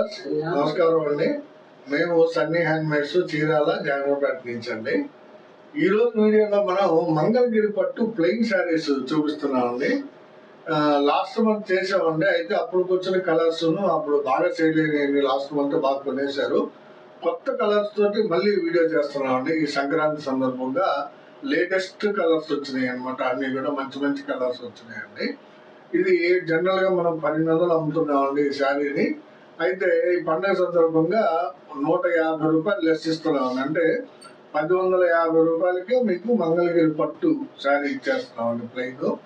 నమస్కారం అండి. మేము సన్నీ హ్యాండ్ మేడ్స్ చీరాల జాగ్రపేట నుంచి అండి. ఈ రోజు వీడియోలో మనం మంగళగిరి పట్టు ప్లెయిన్ శారీస్ చూపిస్తున్నామండి. లాస్ట్ మంత్ చేసామండి. అయితే అప్పుడు వచ్చిన కలర్స్ అప్పుడు బాగా చేయలేని లాస్ట్ మంత్ బాగా కొనేశారు. కొత్త కలర్స్ తోటి మళ్ళీ వీడియో చేస్తున్నామండి. ఈ సంక్రాంతి సందర్భంగా లేటెస్ట్ కలర్స్ వచ్చినాయి అనమాట అన్ని కూడా మంచి మంచి కలర్స్ వచ్చినాయండి. ఇది జనరల్గా మనం పన్నెండు వందలు అమ్ముతున్నామండి ఈ శారీని. అయితే ఈ పండుగ సందర్భంగా నూట యాభై రూపాయలు లెస్ ఇస్తున్నాం. అంటే పది వందల యాభై రూపాయలకే మీకు మంగళగిరి పట్టు శారీ ఇచ్చేస్తున్నామండి ప్లెయిన్.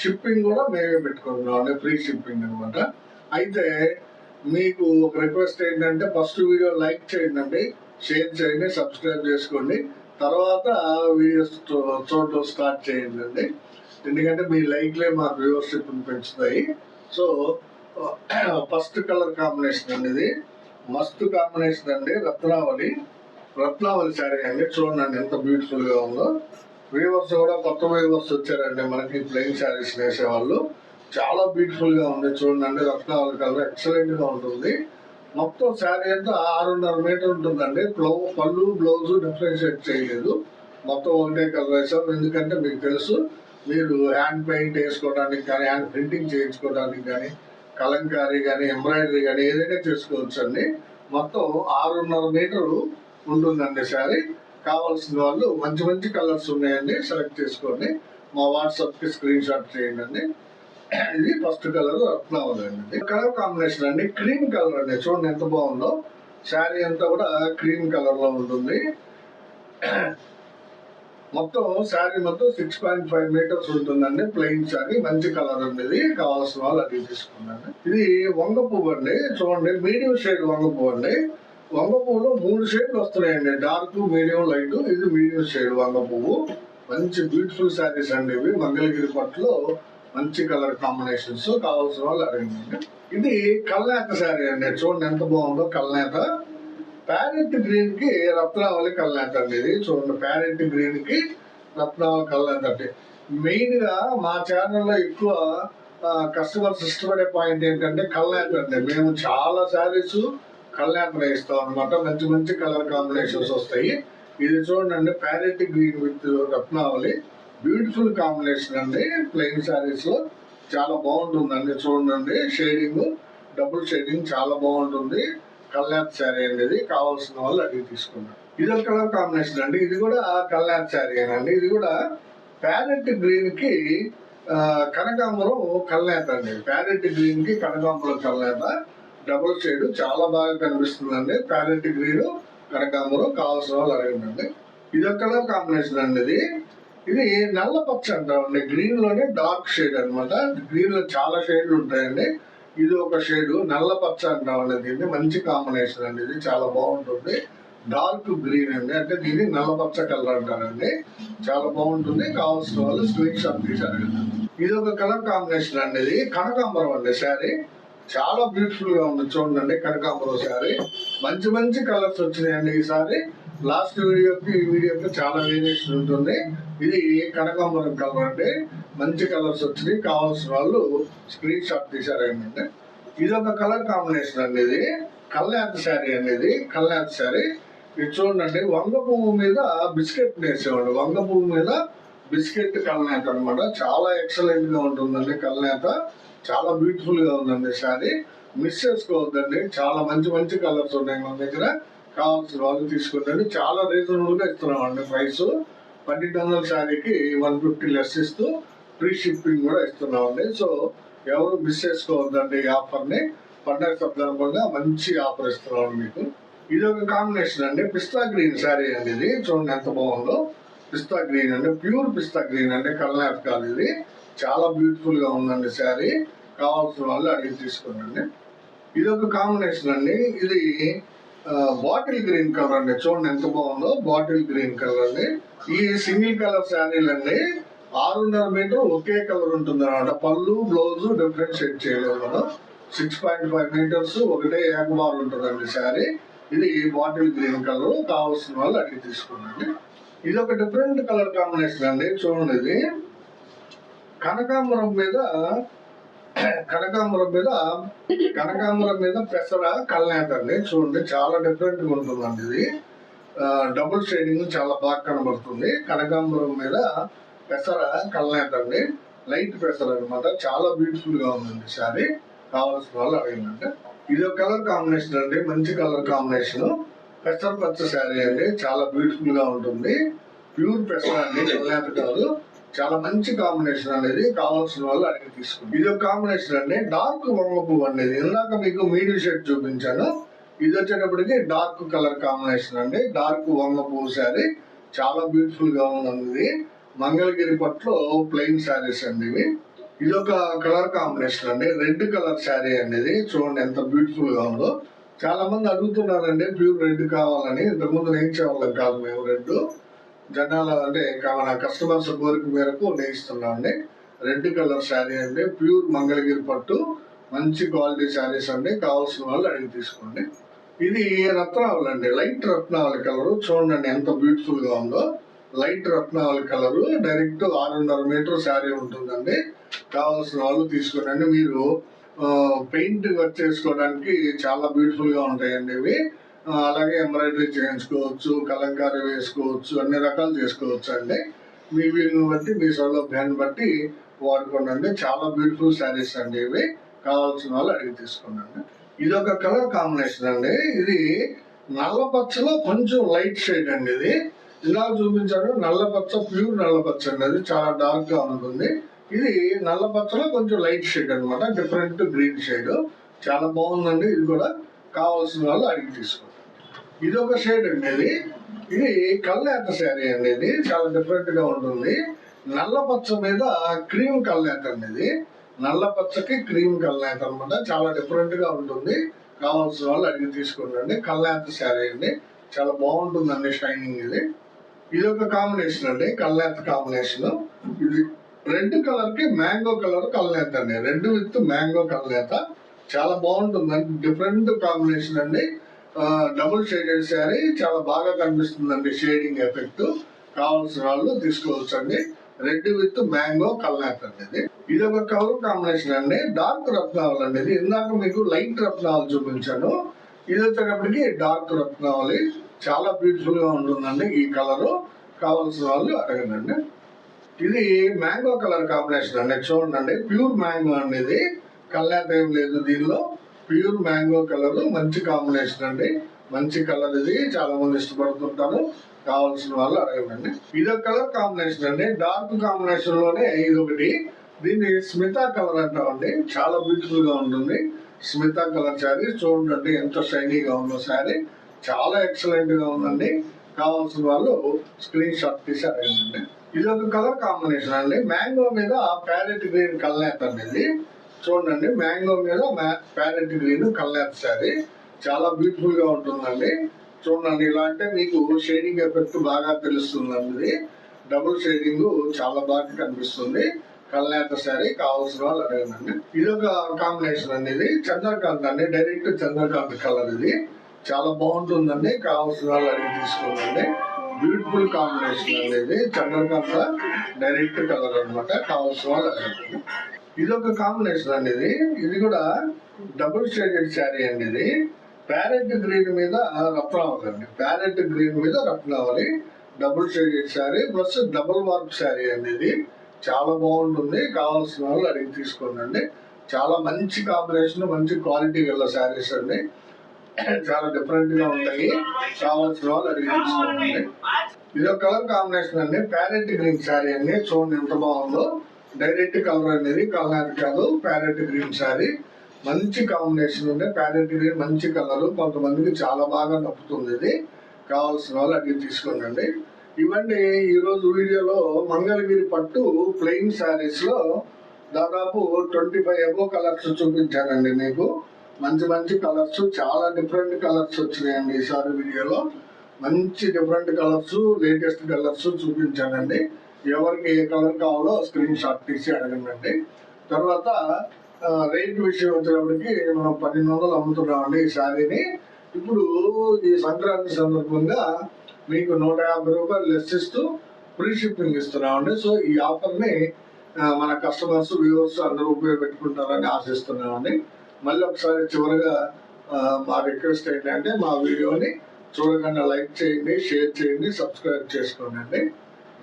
షిప్పింగ్ కూడా మేమే పెట్టుకుంటున్నామండి ఫ్రీ షిప్పింగ్ అనమాట అయితే మీకు ఒక రిక్వెస్ట్ ఏంటంటే ఫస్ట్ వీడియో లైక్ చేయండి అండి షేర్ చేయండి సబ్స్క్రైబ్ చేసుకోండి. తర్వాత వీడియోస్ చూడటం స్టార్ట్ చేయండి ఎందుకంటే మీ లైక్లే మా వ్యూవర్షిప్ని పెంచుతాయి. సో ఫస్ట్ కలర్ కాంబినేషన్ అండి ఇది. మస్తు కాంబినేషన్ అండి. రత్నావళి. రత్నావళి శారీ అండి. చూడండి ఎంత బ్యూటిఫుల్గా ఉందో. వీవర్స్ కూడా కొత్త వీవర్స్ వచ్చారండి మనకి ప్లెయిన్ శారీస్ వేసేవాళ్ళు చాలా బ్యూటిఫుల్గా ఉంది. చూడండి రత్నావళి కలర్ ఎక్సలెంట్గా ఉంటుంది. మొత్తం శారీ అంతా ఆరున్నర మీటర్ ఉంటుందండి. బ్లౌ పళ్ళు బ్లౌజ్ డిఫరెన్షియేట్ చేయలేదు. మొత్తం ఒకటే కలర్ వేసాం ఎందుకంటే మీకు తెలుసు మీరు హ్యాండ్ పెయింట్ వేసుకోవడానికి కానీ హ్యాండ్ ప్రింటింగ్ చేయించుకోవడానికి కానీ కలంకారీ కానీ ఎంబ్రాయిడరీ కానీ ఏదైనా చేసుకోవచ్చు అండి మొత్తం ఆరున్నర మీటరు ఉంటుందండి శారీ. కావాల్సిన వాళ్ళు మంచి మంచి కలర్స్ ఉన్నాయండి సెలెక్ట్ చేసుకోండి. మా వాట్సాప్కి స్క్రీన్ షాట్ చేయండి ఇది ఫస్ట్ కలర్ రత్నావళి అండి కలర్ కాంబినేషన్ అండి క్రీమ్ కలర్ అండి. చూడండి ఎంత బాగుందో. శారీ అంతా కూడా క్రీమ్ కలర్లో ఉంటుంది. మొత్తం శారీ మొత్తం సిక్స్ పాయింట్ ఫైవ్ మీటర్స్ ఉంటుందండి ప్లెయిన్ శారీ మంచి కలర్ ఉండేది కావాల్సిన వాళ్ళు అది తీసుకున్నాను ఇది వంగ పువ్వు అండి చూడండి మీడియం షేడ్ వంగ పువ్వు అండి. వంగ పువ్వులో మూడు షేడ్లు వస్తున్నాయండి డార్క్ మీడియం లైట్ ఇది మీడియం షేడ్ వంగ పువ్వు. మంచి బ్యూటిఫుల్ శారీస్ అండి ఇవి మంగళగిరి పట్టులో మంచి కలర్ కాంబినేషన్స్ కావాల్సిన వాళ్ళు అడిగిందండి ఇది కల్నేత శారీ అండి చూడండి ఎంత బాగుందో కల్నేత. ప్యారెట్ గ్రీన్కి రత్నావళి కల్నేత అండి ఇది. చూడండి ప్యారెట్ గ్రీన్కి రత్నావళి కల్నేత మెయిన్గా మా ఛానల్లో ఎక్కువ కస్టమర్స్ ఇష్టపడే పాయింట్ ఏంటంటే కల్నేత అండి. మేము చాలా శారీస్ కల్నేత ఇస్తాం అనమాట మంచి మంచి కలర్ కాంబినేషన్స్ వస్తాయి. ఇది చూడండి parrot green with Ratnavali. Beautiful combination అండి. ప్లెయిన్ శారీస్లో చాలా బాగుంటుందండి. చూడండి షేడింగ్ డబుల్ షేడింగ్ చాలా బాగుంటుంది. కల్యాణ్ శారీ అనేది కావాల్సిన వాళ్ళు అడిగి తీసుకున్నారు. ఇది ఒక కలర్ కాంబినేషన్ అండి. ఇది కూడా కల్యాణ్ శారీ అండి ఇది కూడా ప్యారెట్ గ్రీన్కి కనకాంబరం కల్నేత అండి. ప్యారెట్ గ్రీన్కి కనకాంబరం కల్నేత డబుల్ షేడ్ చాలా బాగా కనిపిస్తుందండి. ప్యారెట్ గ్రీన్ కనకాంబరం కావాల్సిన వాళ్ళు అడగండి. ఇది ఒక కలర్ కాంబినేషన్ అండి ఇది. ఇది నల్ల పచ్చ అంటామండి. గ్రీన్లోనే డార్క్ షేడ్ అన్నమాట. గ్రీన్లో చాలా షేడ్లు ఉంటాయండి. ఇది ఒక షేడ్. నల్ల పచ్చ అంటామండి దీన్ని. మంచి కాంబినేషన్ అండి ఇది. చాలా బాగుంటుంది. డార్క్ గ్రీన్ అండి. అంటే దీన్ని నల్ల పచ్చ కలర్ అంటారండి. చాలా బాగుంటుంది. కావాల్సిన వాళ్ళు స్క్రీన్ షాట్ తీశారు ఇది ఒక కలర్ కాంబినేషన్ అండి ఇది. కనకాంబరం అండి శారీ. చాలా బ్యూటిఫుల్గా ఉంది చూడండి కనకాంబరం శారీ మంచి మంచి కలర్స్ వచ్చినాయండి ఈసారి. లాస్ట్ వీడియోకి ఈ వీడియోకి చాలా వేరియేషన్ ఉంటుంది. ఇది కనకాంబరం కలర్ అండి? మంచి కలర్స్ వచ్చినాయి. కావాల్సిన వాళ్ళు స్క్రీన్ షాట్ ఏంటంటే ఇది ఒక కలర్ కాంబినేషన్ అండి ఇది. కల్యాణ్ శారీ అండి ఇది. శారీ ఇది చూడండి వంగ పువ్వు మీద బిస్కెట్ వేసేవాడు వంగ పువ్వు మీద బిస్కెట్ కల్నేత అన్నమాట. చాలా ఎక్సలెంట్గా ఉంటుందండి కల్నేత చాలా బ్యూటిఫుల్గా ఉందండి శారీ. మిస్ చేసుకోవద్దండి. చాలా మంచి మంచి కలర్స్ ఉన్నాయి మన దగ్గర. కావాల్సిన వాళ్ళు తీసుకుంటండి చాలా రీజనబుల్గా ప్రైస్ పన్నెండు వందల శారీకి వన్ ఫిఫ్టీ లెస్ ఇస్తూ ఫ్రీ షిప్పింగ్ కూడా ఇస్తున్నామండి. సో ఎవరు మిస్ చేసుకోవద్దండి ఈ ఆఫర్ని. పండగ సందర్భంగా మంచి ఆఫర్ ఇస్తున్నాం మీకు. ఇది ఒక కాంబినేషన్ అండి. పిస్తా గ్రీన్ శారీ అండి ఇది. చూడండి ఎంత బాగుందో. పిస్తా గ్రీన్ అండి. ప్యూర్ పిస్తా గ్రీన్ అండి. కల్నాథ్ కాదు ఇది. చాలా బ్యూటిఫుల్గా ఉందండి శారీ. కావాల్సిన వాళ్ళు అడిగి తీసుకోండి. ఇది ఒక కాంబినేషన్ అండి. ఇది బాటిల్ గ్రీన్ కలర్ అండి. చూడండి ఎంత బాగుందో బాటిల్ గ్రీన్ కలర్ అండి. ఈ సింగిల్ కలర్ శారీలు అండి. ఆరున్నర మీటర్ ఒకే కలర్ ఉంటుంది అనమాట పళ్ళు బ్లౌజ్ డిఫరెన్షియేట్ చేయలేదు మనం. సిక్స్ పాయింట్ ఫైవ్ మీటర్స్ ఒకటే ఏకబార్ ఉంటుందండి శారీ. ఇది బాటిల్ గ్రీన్ కలర్ కావాల్సిన వాళ్ళు అడిగి తీసుకోండి. ఇది ఒక డిఫరెంట్ కలర్ కాంబినేషన్ అండి. చూడండి ఇది. కనకాంబరం మీద కనకాంబరం మీద కనకాంబరం మీద పెసర కల్నేత అండి చూడండి చాలా డిఫరెంట్గా ఉంటుందండి ఇది. డబుల్ షేడింగ్ చాలా బాగా కనబడుతుంది. కనకాంబరం మీద పెసర కల్నేత అండి లైట్ పెసర అన్నమాట. చాలా బ్యూటిఫుల్గా ఉందండి సారీ కావాల్సిన వాళ్ళు అడిగిందంటే ఇది ఒక కలర్ కాంబినేషన్ అండి. మంచి కలర్ కాంబినేషన్ పెసర పచ్చ శారీ అండి. చాలా బ్యూటిఫుల్గా ఉంటుంది. ప్యూర్ పెసర అండి. కల్నేత కాదు. చాలా మంచి కాంబినేషన్ అనేది కావాల్సిన వాళ్ళు అడిగి తీసుకుంది ఇది ఒక కాంబినేషన్ అండి. డార్క్ వంగ పువ్వు అనేది. ఇందాక మీకు మీడియం షేడ్ చూపించాను. ఇది వచ్చేటప్పటికి డార్క్ కలర్ కాంబినేషన్ అండి. డార్క్ వంగ పువ్వు శారీ. చాలా బ్యూటిఫుల్గా ఉందండి ఇది మంగళగిరి పట్లో ప్లెయిన్ శారీస్ అండి ఇవి. ఇది ఒక కలర్ కాంబినేషన్ అండి. రెడ్ కలర్ శారీ అనేది. చూడండి ఎంత బ్యూటిఫుల్గా ఉందో. చాలా మంది అడుగుతున్నారండి ప్యూర్ రెడ్ కావాలని. ఇంతకుముందు నేర్చేవాళ్ళం కాదు మేము రెడ్ జనాల అంటే ఇంకా మన కస్టమర్స్ కోరిక మేరకు నేయిస్తున్నాం అండి రెడ్ కలర్ శారీ అండి. ప్యూర్ మంగళగిరి పట్టు. మంచి క్వాలిటీ శారీస్ అండి. కావాల్సిన వాళ్ళు అడిగి తీసుకోండి. ఇది రత్నావళి అండి? Light Ratnavali colour. చూడండి ఎంత బ్యూటిఫుల్గా ఉందో. Light Ratnavali colour. డైరెక్ట్ ఆరున్నర మీటర్ శారీ ఉంటుందండి. కావాల్సిన వాళ్ళు తీసుకోనండి మీరు పెయింట్ వర్క్ చేసుకోవడానికి చాలా బ్యూటిఫుల్గా ఉంటాయండి ఇవి. అలాగే ఎంబ్రాయిడరీ చేయించుకోవచ్చు కలంకారీ వేసుకోవచ్చు అన్ని రకాలు చేసుకోవచ్చు అండి. మీ వీలుని బట్టి మీ సౌలభ్యాన్ని బట్టి వాడుకోండి. చాలా బ్యూటిఫుల్ శారీస్ అండి ఇవి. కావాల్సిన వాళ్ళు అడిగి తీసుకోండి. ఇది ఒక కలర్ కాంబినేషన్ అండి. ఇది నల్ల పచ్చలో కొంచెం లైట్ షేడ్ అండి ఇది. ఇలా చూపించాడు నల్ల పచ్చ ప్యూర్ నల్ల పచ్చ అండి అది. చాలా డార్క్గా ఉంటుంది. ఇది నల్ల పచ్చలో కొంచెం లైట్ షేడ్ అన్నమాట. Different green shade. చాలా బాగుందండి. ఇది కూడా కావాల్సిన వాళ్ళు అడిగి తీసుకోండి. ఇది ఒక షేడ్ అండి ఇది. ఇది కల్లేత శారీ అండి ఇది? చాలా డిఫరెంట్గా ఉంటుంది. నల్ల పచ్చ మీద క్రీమ్ కల్లేత అండి ఇది? నల్ల పచ్చకి క్రీమ్ కల్లేత అన్నమాట. చాలా డిఫరెంట్గా ఉంటుంది. కావాల్సిన వాళ్ళు అడిగి తీసుకుంటండి కల్లేత శారీ అండి? చాలా బాగుంటుందండి షైనింగ్ ఇది. ఇది ఒక కాంబినేషన్ అండి. కల్లేత కాంబినేషన్ ఇది రెడ్ కలర్కి మ్యాంగో కలర్ కల్లేత అండి? రెడ్ విత్ మ్యాంగో కల్లేత చాలా బాగుంటుందండి. డిఫరెంట్ కాంబినేషన్ అండి. డబుల్ షేడెడ్ శారీ చాలా బాగా కనిపిస్తుందండి షేడింగ్ ఎఫెక్ట్ కావాల్సిన వాళ్ళు తీసుకోవచ్చండి. రెడ్ విత్ మ్యాంగో కల్నేత అండి ఇది. ఇది ఒక కలర్ కాంబినేషన్ అండి. డార్క్ రత్నావళి అండి ఇది. ఇందాక మీకు లైట్ రత్నావళి చూపించాను. ఇది వచ్చేటప్పటికి డార్క్ రత్నావళి. చాలా బ్యూటిఫుల్గా ఉంటుందండి ఈ కలరు. కావాల్సిన వాళ్ళు అడగనండి ఇది మ్యాంగో కలర్ కాంబినేషన్ అండి. చూడండి ప్యూర్ మ్యాంగో అనేది ఇది. ఏం లేదు దీనిలో. ప్యూర్ మ్యాంగో కలర్ మంచి కాంబినేషన్ అండి. మంచి కలర్ ఇది చాలా మంది ఇష్టపడుతుంటారు. కావాల్సిన వాళ్ళు అడగండి. ఇది ఒక కలర్ కాంబినేషన్ అండి. డార్క్ కాంబినేషన్లోనే ఇది ఒకటి. దీన్ని స్మిత కలర్ అంటామండి. చాలా బ్యూటిఫుల్గా ఉంటుంది. స్మిత కలర్ శారీ. చూడండి ఎంత షైనీగా ఉందో శారీ. చాలా ఎక్సలెంట్గా ఉందండి. కావాల్సిన వాళ్ళు స్క్రీన్ షాట్ తీసి అడగండి. ఇది ఒక కలర్ కాంబినేషన్ అండి. మ్యాంగో మీద ప్యారెట్ గ్రీన్ కలర్ అండి ఇది. చూడండి మ్యాంగో మీద ప్యారెట్ గ్రీన్ కల్నేత శారీ చాలా బ్యూటిఫుల్గా ఉంటుందండి. చూడండి ఇలా అంటే మీకు షేడింగ్ ఎఫెక్ట్ బాగా తెలుస్తుందండి. డబుల్ షేడింగ్ చాలా బాగా కనిపిస్తుంది. కల్నేత శారీ కావాల్సిన వాళ్ళు అడగండి. ఇది ఒక కాంబినేషన్ అనేది చంద్రకాంత్ అండి డైరెక్ట్ చంద్రకాంత్ కలర్ ఇది. చాలా బాగుంటుందండి. కావాల్సిన వాళ్ళు అడిగి తీసుకోండి. బ్యూటిఫుల్ కాంబినేషన్ అనేది చంద్రకాంత డైరెక్ట్ కలర్ అన్నమాట. కావాల్సిన వాళ్ళు అడగండి. ఇది ఒక కాంబినేషన్ అండి ఇది ఇది కూడా డబుల్ షేడెడ్ శారీ అండి ఇది ప్యారెట్ గ్రీన్ మీద రత్నావళి అండి. ప్యారెట్ గ్రీన్ మీద Ratnavali double shaded sari plus double work sari అండి ఇది చాలా బాగుంటుంది. కావాల్సిన వాళ్ళు అడిగి తీసుకోండి చాలా మంచి కాంబినేషన్ మంచి క్వాలిటీ గల శారీస్ అండి. చాలా డిఫరెంట్గా ఉంటాయి. కావాల్సిన వాళ్ళు అడిగి తీసుకోండి ఇది ఒక కలర్ కాంబినేషన్ అండి. ప్యారెట్ గ్రీన్ శారీ అండి. చూడండి ఎంత బాగుందో. డైరెక్ట్ కలర్ అనేది కలర్ కాదు ప్యారెట్ గ్రీన్ శారీ. మంచి కాంబినేషన్ ఉండే ప్యారెట్ గ్రీన్ మంచి కలరు. కొంతమందికి చాలా బాగా నప్పుతుంది ఇది. కావాల్సిన వాళ్ళు అడిగి తీసుకోండి. ఇవన్నీ ఈరోజు వీడియోలో మంగళగిరి పట్టు ప్లెయిన్ శారీస్లో దాదాపు ట్వంటీ ఫైవ్ ఎబో కలర్స్ చూపించానండి మీకు. మంచి మంచి కలర్స్ చాలా డిఫరెంట్ కలర్స్ వచ్చినాయండి ఈసారి వీడియోలో. మంచి డిఫరెంట్ కలర్స్ లేటెస్ట్ కలర్స్ చూపించానండి. ఎవరికి ఏ కలర్ కావాలో స్క్రీన్ షాట్ తీసి అడగండి తర్వాత రేట్ విషయం వచ్చేటప్పటికి మనం పన్నెండు వందలు అమ్ముతున్నామండి ఈ శారీని. ఇప్పుడు ఈ సంక్రాంతి సందర్భంగా మీకు నూట యాభై రూపాయలు లెస్ ఇస్తూ ఫ్రీ షిప్పింగ్ ఇస్తున్నామండి. సో ఈ ఆఫర్ని మన కస్టమర్స్ వ్యూవర్స్ అందరూ ఉపయోగపెట్టుకుంటారని ఆశిస్తున్నామండి. మళ్ళీ ఒకసారి చివరిగా మా రిక్వెస్ట్ ఏంటంటే మా వీడియోని చూడకుండా లైక్ చేయండి షేర్ చేయండి సబ్స్క్రైబ్ చేసుకోండి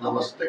నమస్తే.